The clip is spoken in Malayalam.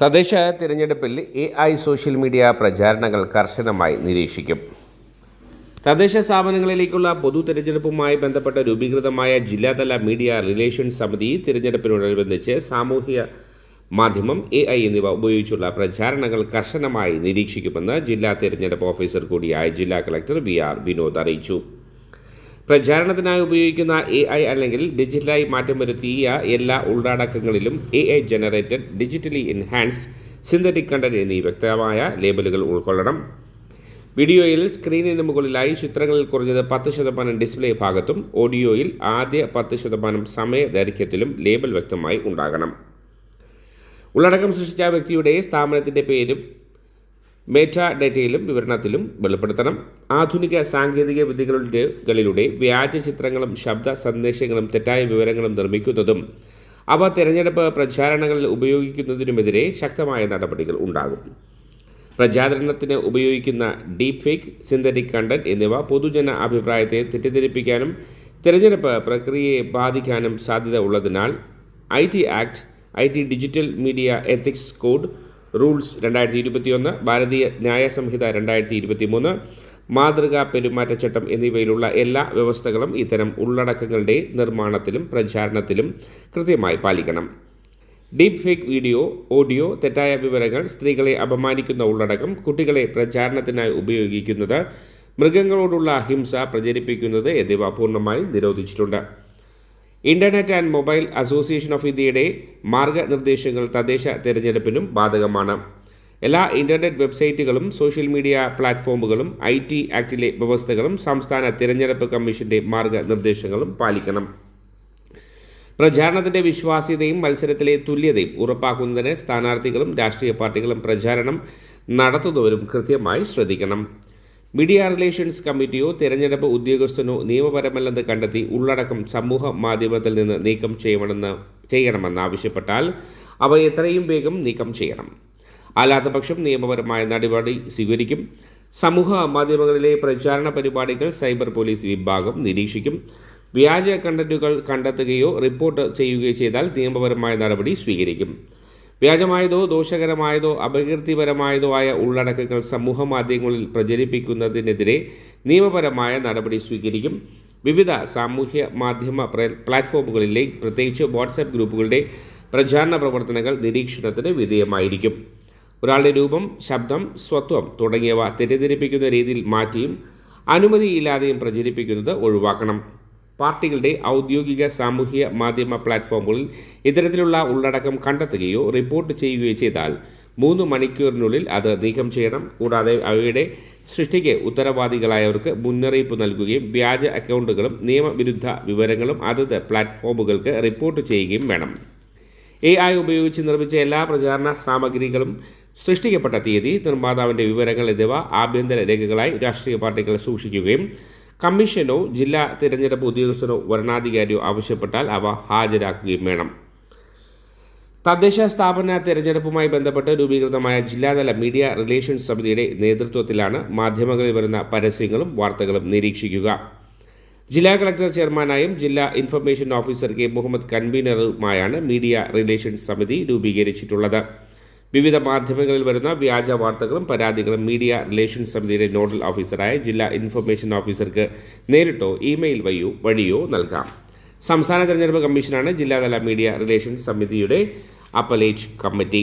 തദ്ദേശ തിരഞ്ഞെടുപ്പിൽ എ ഐ സോഷ്യൽ മീഡിയ പ്രചാരണങ്ങൾ കർശനമായി നിരീക്ഷിക്കും. തദ്ദേശ സ്ഥാപനങ്ങളിലേക്കുള്ള പൊതു തിരഞ്ഞെടുപ്പുമായി ബന്ധപ്പെട്ട രൂപീകൃതമായ ജില്ലാതല മീഡിയ റിലേഷൻസ് സമിതി തിരഞ്ഞെടുപ്പിനോടനുബന്ധിച്ച് സാമൂഹ്യ മാധ്യമം എ ഐ എന്നിവ ഉപയോഗിച്ചുള്ള പ്രചാരണങ്ങൾ കർശനമായി നിരീക്ഷിക്കുമെന്ന് ജില്ലാ തിരഞ്ഞെടുപ്പ് ഓഫീസർ കൂടിയായ ജില്ലാ കളക്ടർ വി ആർ വിനോദ് അറിയിച്ചു. പ്രചാരണത്തിനായി ഉപയോഗിക്കുന്ന എ ഐ അല്ലെങ്കിൽ ഡിജിറ്റലായി മാറ്റം വരുത്തിയ എല്ലാ ഉള്ളടക്കങ്ങളിലും A I generated digitally enhanced synthetic content എന്നീ വ്യക്തമായ ലേബലുകൾ ഉൾക്കൊള്ളണം. വീഡിയോയിൽ സ്ക്രീനിന് മുകളിലായി ചിത്രങ്ങളിൽ കുറഞ്ഞത് പത്ത് ശതമാനം ഡിസ്പ്ലേ ഭാഗത്തും ഓഡിയോയിൽ ആദ്യ പത്ത് ശതമാനം സമയ ദൈർഘ്യത്തിലും ലേബൽ വ്യക്തമായി ഉണ്ടാകണം. ഉള്ളടക്കം സൃഷ്ടിച്ച വ്യക്തിയുടെ സ്ഥാപനത്തിന്റെ പേരും മേറ്റ ഡേറ്റയിലും വിവരണത്തിലും വെളിപ്പെടുത്തണം. ആധുനിക സാങ്കേതിക വിദ്യകളിലൂടെ വ്യാജ ചിത്രങ്ങളും ശബ്ദ സന്ദേശങ്ങളും തെറ്റായ വിവരങ്ങളും നിർമ്മിക്കുന്നതും അവ തിരഞ്ഞെടുപ്പ് പ്രചാരണങ്ങളിൽ ഉപയോഗിക്കുന്നതിനുമെതിരെ ശക്തമായ നടപടികൾ ഉണ്ടാകും. പ്രചാരണത്തിന് ഉപയോഗിക്കുന്ന ഡീപ് ഫേക്ക് സിന്തറ്റിക് കണ്ടന്റ് എന്നിവ പൊതുജന അഭിപ്രായത്തെ തെറ്റിദ്ധരിപ്പിക്കാനും തിരഞ്ഞെടുപ്പ് പ്രക്രിയയെ ബാധിക്കാനും സാധ്യത ഉള്ളതിനാൽ I T act I T digital media ethics code rules രണ്ടായിരത്തി ഇരുപത്തിയൊന്ന് ഭാരതീയ ന്യായ സംഹിത രണ്ടായിരത്തി ഇരുപത്തി മൂന്ന് മാതൃകാ പെരുമാറ്റച്ചട്ടം എന്നിവയിലുള്ള എല്ലാ വ്യവസ്ഥകളും ഇത്തരം ഉള്ളടക്കങ്ങളുടെ നിർമ്മാണത്തിലും പ്രചാരണത്തിലും കൃത്യമായി പാലിക്കണം. ഡീപ് ഫേക്ക് വീഡിയോ ഓഡിയോ തെറ്റായ വിവരങ്ങൾ സ്ത്രീകളെ അപമാനിക്കുന്ന ഉള്ളടക്കം കുട്ടികളെ പ്രചാരണത്തിനായി ഉപയോഗിക്കുന്നത് മൃഗങ്ങളോടുള്ള അഹിംസ പ്രചരിപ്പിക്കുന്നത് എന്നിവ പൂർണമായും നിരോധിച്ചിട്ടുണ്ട്. Internet and mobile association of ഇന്ത്യയുടെ മാർഗനിർദ്ദേശങ്ങൾ തദ്ദേശ തിരഞ്ഞെടുപ്പിനും ബാധകമാണ്. എല്ലാ ഇന്റർനെറ്റ് വെബ്സൈറ്റുകളും സോഷ്യൽ മീഡിയ പ്ലാറ്റ്ഫോമുകളും ഐ ടി ആക്ടിലെ വ്യവസ്ഥകളും സംസ്ഥാന തിരഞ്ഞെടുപ്പ് കമ്മീഷന്റെ മാർഗനിർദ്ദേശങ്ങളും പാലിക്കണം. പ്രചാരണത്തിന്റെ വിശ്വാസ്യതയും മത്സരത്തിലെ തുല്യതയും ഉറപ്പാക്കുന്നതിന് സ്ഥാനാർത്ഥികളും രാഷ്ട്രീയ പാർട്ടികളും പ്രചാരണം നടത്തുന്നവരും കൃത്യമായി ശ്രദ്ധിക്കണം. മീഡിയ റിലേഷൻസ് കമ്മിറ്റിയോ തിരഞ്ഞെടുപ്പ് ഉദ്യോഗസ്ഥനോ നിയമപരമല്ലെന്ന് കണ്ടെത്തി ഉള്ളടക്കം സമൂഹ മാധ്യമത്തിൽ നിന്ന് നീക്കം ചെയ്യണമെന്ന് ചെയ്യണമെന്ന് ആവശ്യപ്പെട്ടാൽ അവ എത്രയും വേഗം നീക്കം ചെയ്യണം. അല്ലാത്തപക്ഷം നിയമപരമായ നടപടി സ്വീകരിക്കും. സമൂഹ മാധ്യമങ്ങളിലെ പ്രചാരണ പരിപാടികൾ സൈബർ പോലീസ് വിഭാഗം നിരീക്ഷിക്കും. വ്യാജ കണ്ടന്റുകൾ കണ്ടെത്തുകയോ റിപ്പോർട്ട് ചെയ്യുകയോ ചെയ്താൽ നിയമപരമായ നടപടി സ്വീകരിക്കും. വ്യാജമായതോ ദോഷകരമായതോ അപകീർത്തിപരമായതോ ആയ ഉള്ളടക്കങ്ങൾ സമൂഹ മാധ്യമങ്ങളിൽ പ്രചരിപ്പിക്കുന്നതിനെതിരെ നിയമപരമായ നടപടി സ്വീകരിക്കും. വിവിധ സാമൂഹ്യ മാധ്യമ പ്ലാറ്റ്ഫോമുകളിലെ പ്രത്യേകിച്ച് വാട്സാപ്പ് ഗ്രൂപ്പുകളുടെ പ്രചാരണ പ്രവർത്തനങ്ങൾ നിരീക്ഷണത്തിന് വിധേയമായിരിക്കും. ഒരാളുടെ രൂപം ശബ്ദം സ്വത്വം തുടങ്ങിയവ തെറ്റിദ്ധരിപ്പിക്കുന്ന രീതിയിൽ മാറ്റിയും അനുമതിയില്ലാതെയും പ്രചരിപ്പിക്കുന്നത് ഒഴിവാക്കണം. പാർട്ടികളുടെ ഔദ്യോഗിക സാമൂഹിക മാധ്യമ പ്ലാറ്റ്ഫോമുകളിൽ ഇത്തരത്തിലുള്ള ഉള്ളടക്കം കണ്ടെത്തുകയോ റിപ്പോർട്ട് ചെയ്യുകയോ ചെയ്താൽ മൂന്ന് മണിക്കൂറിനുള്ളിൽ അത് നീക്കം ചെയ്യണം. കൂടാതെ അവയുടെ സൃഷ്ടിക്ക് ഉത്തരവാദികളായവർക്ക് മുന്നറിയിപ്പ് നൽകുകയും വ്യാജ അക്കൗണ്ടുകളും നിയമവിരുദ്ധ വിവരങ്ങളും അതത് പ്ലാറ്റ്ഫോമുകൾക്ക് റിപ്പോർട്ട് ചെയ്യുകയും വേണം. എ ഐ ഉപയോഗിച്ച് നിർമ്മിച്ച എല്ലാ പ്രചാരണ സാമഗ്രികളും സൃഷ്ടിക്കപ്പെട്ട തീയതി നിർമ്മാതാവിന്റെ വിവരങ്ങൾ എന്നിവ ആഭ്യന്തര രേഖകളായി രാഷ്ട്രീയ പാർട്ടികൾ സൂക്ഷിക്കുകയും കമ്മീഷനോ ജില്ലാ തിരഞ്ഞെടുപ്പ് ഉദ്യോഗസ്ഥരോ വരണാധികാരിയോ ആവശ്യപ്പെട്ടാൽ അവ ഹാജരാക്കുകയും വേണം. തദ്ദേശ സ്ഥാപന തിരഞ്ഞെടുപ്പുമായി ബന്ധപ്പെട്ട് രൂപീകൃതമായ ജില്ലാതല മീഡിയ റിലേഷൻസ് സമിതിയുടെ നേതൃത്വത്തിലാണ് മാധ്യമങ്ങളിൽ വരുന്ന പരസ്യങ്ങളും വാർത്തകളും നിരീക്ഷിക്കുക. ജില്ലാ കളക്ടർ ചെയർമാനായും ജില്ലാ ഇൻഫർമേഷൻ ഓഫീസർ കെ മുഹമ്മദ് കൺവീനറുമായാണ് മീഡിയ റിലേഷൻസ് സമിതി രൂപീകരിച്ചിട്ടുള്ളത്. വിവിധ മാധ്യമങ്ങളിൽ വരുന്ന വ്യാജ വാർത്തകളും പരാതികളും മീഡിയ റിലേഷൻസ് സമിതിയുടെ നോഡൽ ഓഫീസറായ ജില്ലാ ഇൻഫർമേഷൻ ഓഫീസർക്ക് നേരിട്ടോ ഇമെയിൽ വഴിയോ വഴിയോ നൽകാം. സംസ്ഥാന തെരഞ്ഞെടുപ്പ് കമ്മീഷനാണ് ജില്ലാതല മീഡിയ റിലേഷൻസ് സമിതിയുടെ അപ്പലേറ്റ് കമ്മിറ്റി.